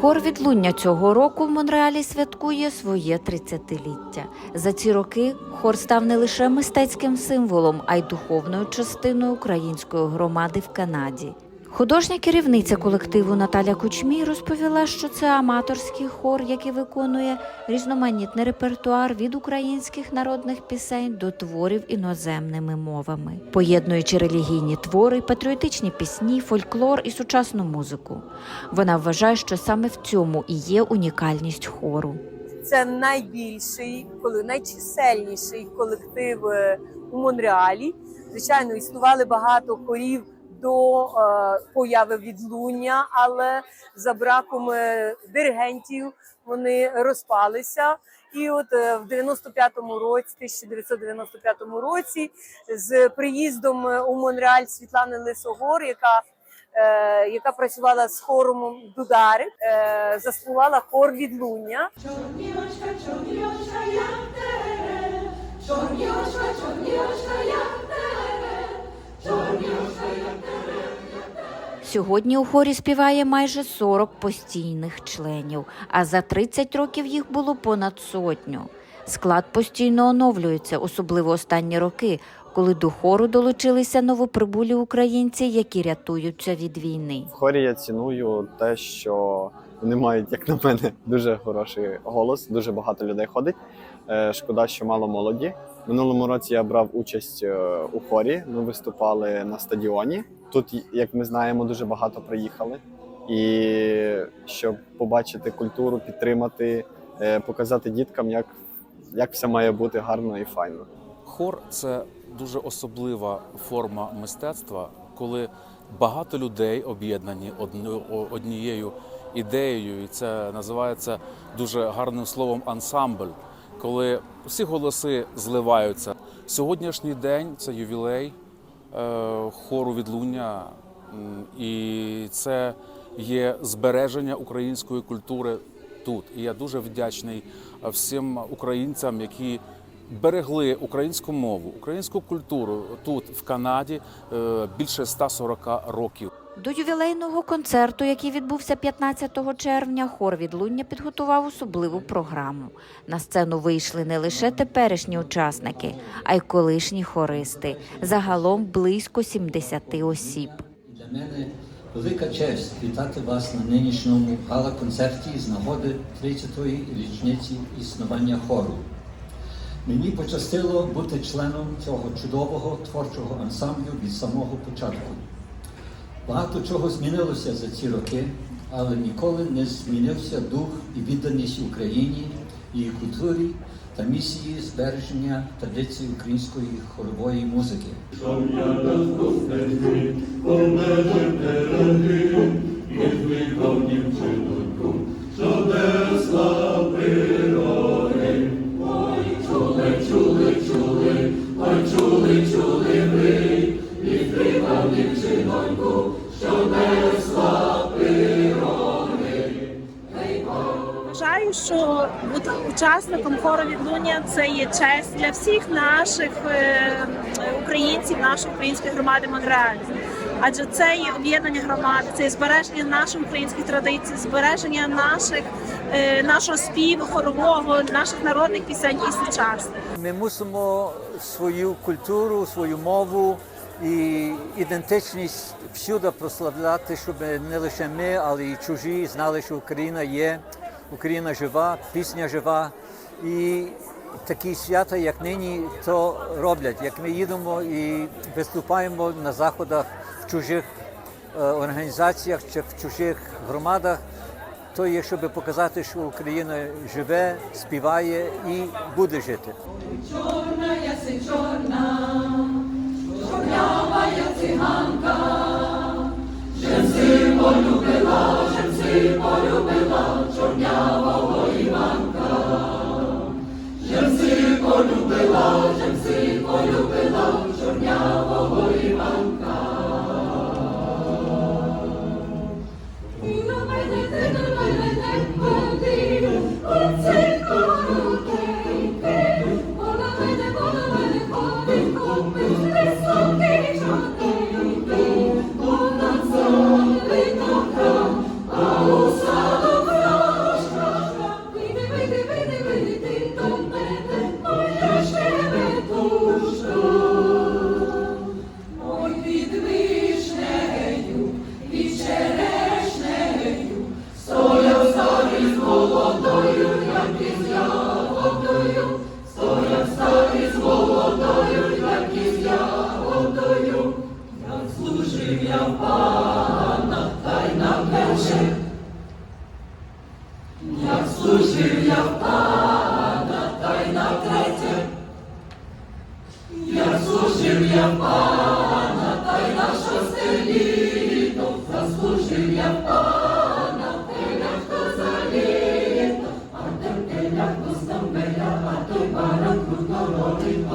Хор відлуння цього року в Монреалі святкує своє 30-ліття. За ці роки хор став не лише мистецьким символом, а й духовною частиною української громади в Канаді. Художня керівниця колективу Наталя Кучмій розповіла, що це аматорський хор, який виконує різноманітний репертуар від українських народних пісень до творів іноземними мовами, поєднуючи релігійні твори, патріотичні пісні, фольклор і сучасну музику. Вона вважає, що саме в цьому і є унікальність хору. Це найбільший, коли найчисельніший колектив е, у Монреалі. Звичайно, існували багато хорів до е, появи відлуння, але за браком е, диригентів вони розпалися. І от е, в 95-му році, 1995 році, з приїздом у Монреаль Світлани Лисогор, яка е, яка працювала з хором Дударик, е, заснувала хор відлуння. Чорнішка, чорнішка, як Сьогодні у хорі співає майже 40 постійних членів, а за 30 років їх було понад сотню. Склад постійно оновлюється, особливо останні роки, коли до хору долучилися новоприбулі українці, які рятуються від війни. В хорі я ціную те, що вони мають, як на мене, дуже хороший голос. Дуже багато людей ходить. Е, Шкода, що мало молоді. Минулому році я брав участь е, у хорі. Ми виступали на стадіоні. Тут, як ми знаємо, дуже багато приїхали. І щоб побачити культуру, підтримати, е, показати діткам, як, як все має бути гарно і файно. Хор це дуже особлива форма мистецтва, коли багато людей об'єднані однією ідеєю, і це називається дуже гарним словом ансамбль, коли всі голоси зливаються. Сьогоднішній день це ювілей е, хору відлуння, і це є збереження української культури тут. І я дуже вдячний всім українцям, які берегли українську мову, українську культуру тут, в Канаді, е, більше 140 років. До ювілейного концерту, який відбувся 15 червня, хор відлуння підготував особливу програму. На сцену вийшли не лише теперішні учасники, а й колишні хористи. Загалом близько 70 осіб. Для мене велика честь вітати вас на нинішньому гала-концерті з нагоди 30-ї річниці існування хору. Мені пощастило бути членом цього чудового творчого ансамблю від самого початку. Багато чого змінилося за ці роки, але ніколи не змінився дух і відданість Україні, її культурі та місії збереження традицій української хорової музики. Вважаю, що бути учасником хору відлуння це є честь для всіх наших е, українців, нашої української громади Монреаль. Адже це є об'єднання громади, це є збереження наших українських традицій, збереження наших е, нашого співу, хорового, наших народних пісень і сучасних. Ми мусимо свою культуру, свою мову і ідентичність всюди прославляти, щоб не лише ми, але й чужі знали, що Україна є, Україна жива, пісня жива. І такі свята, як нині, то роблять. Як ми їдемо і виступаємо на заходах в чужих е, організаціях чи в чужих громадах, то є, щоб показати, що Україна живе, співає і буде жити. Чорна, яси чорна, чорнява, я циганка, Жемси полюбила,